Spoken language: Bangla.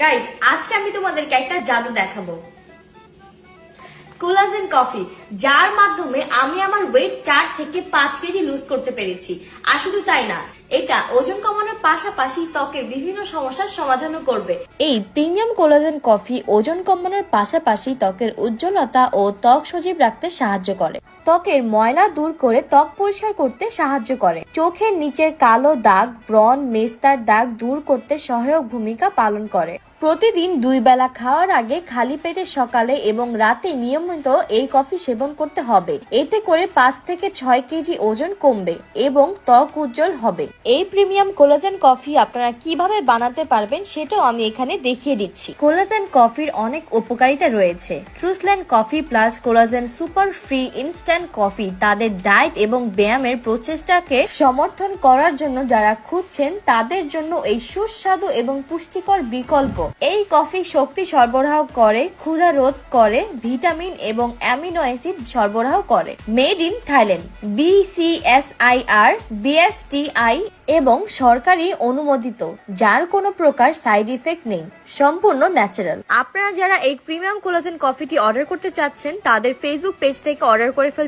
গাইজ আজকে আমি তোমাদেরকে একটা জাদু দেখাবো। কোলাজেন কফি, যার মাধ্যমে আমি আমার ওয়েট চার থেকে পাঁচ কেজি লুজ করতে পেরেছি। আর শুধু তাই না, এটা ওজন কমানোর পাশাপাশি ত্বকের বিভিন্ন সমস্যার সমাধানও করবে। এই প্রিমিয়াম কোলাজেন কফি ওজন কমানোর পাশাপাশি ত্বকের উজ্জ্বলতা ও ত্বক সজীব রাখতে সাহায্য করে। ত্বকের ময়লা দূর করে ত্বক পরিষ্কার করতে সাহায্য করে। চোখের নিচের কালো দাগ, ব্রণ, মেস্তার দাগ দূর করতে সহায়ক ভূমিকা পালন করে। প্রতিদিন দুই বেলা খাওয়ার আগে খালি পেটে সকালে এবং রাতে নিয়মিত এই কফি সেবন করতে হবে। এতে করে পাঁচ থেকে ছয় কেজি ওজন কমবে এবং ত্বক উজ্জ্বল হবে। এই প্রিমিয়াম কোলাজেন কফি আপনারা কীভাবে বানাতে পারবেন সেটাও আমি এখানে দেখিয়ে দিচ্ছি। কোলাজেন কফির অনেক উপকারিতা রয়েছে। ট্রুসল্যান্ড coffee plus collagen super free instant coffee তাদের ডায়েট এবং ব্যায়ামের প্রচেষ্টাকে সমর্থন করার জন্য যারা খুঁজছেন তাদের জন্য এই সুস্বাদু এবং পুষ্টিকর বিকল্প। এই কফি শক্তি সরবরাহ করে, ক্ষুধা রোধ করে, ভিটামিন এবং অ্যামিনো অ্যাসিড সরবরাহ করে। Made in Thailand BCSIR BSTI এবং সরকারি অনুমোদিত, যার কোনো প্রকার সাইড ইফেক্ট নেই, সম্পূর্ণ ন্যাচারাল। আপনারা যারা এই প্রিমিয়াম কোলাজেন কফিটি অর্ডার করতে চাচ্ছেন, তাদের ফেসবুক পেজ থেকে অর্ডার করে ফেলতে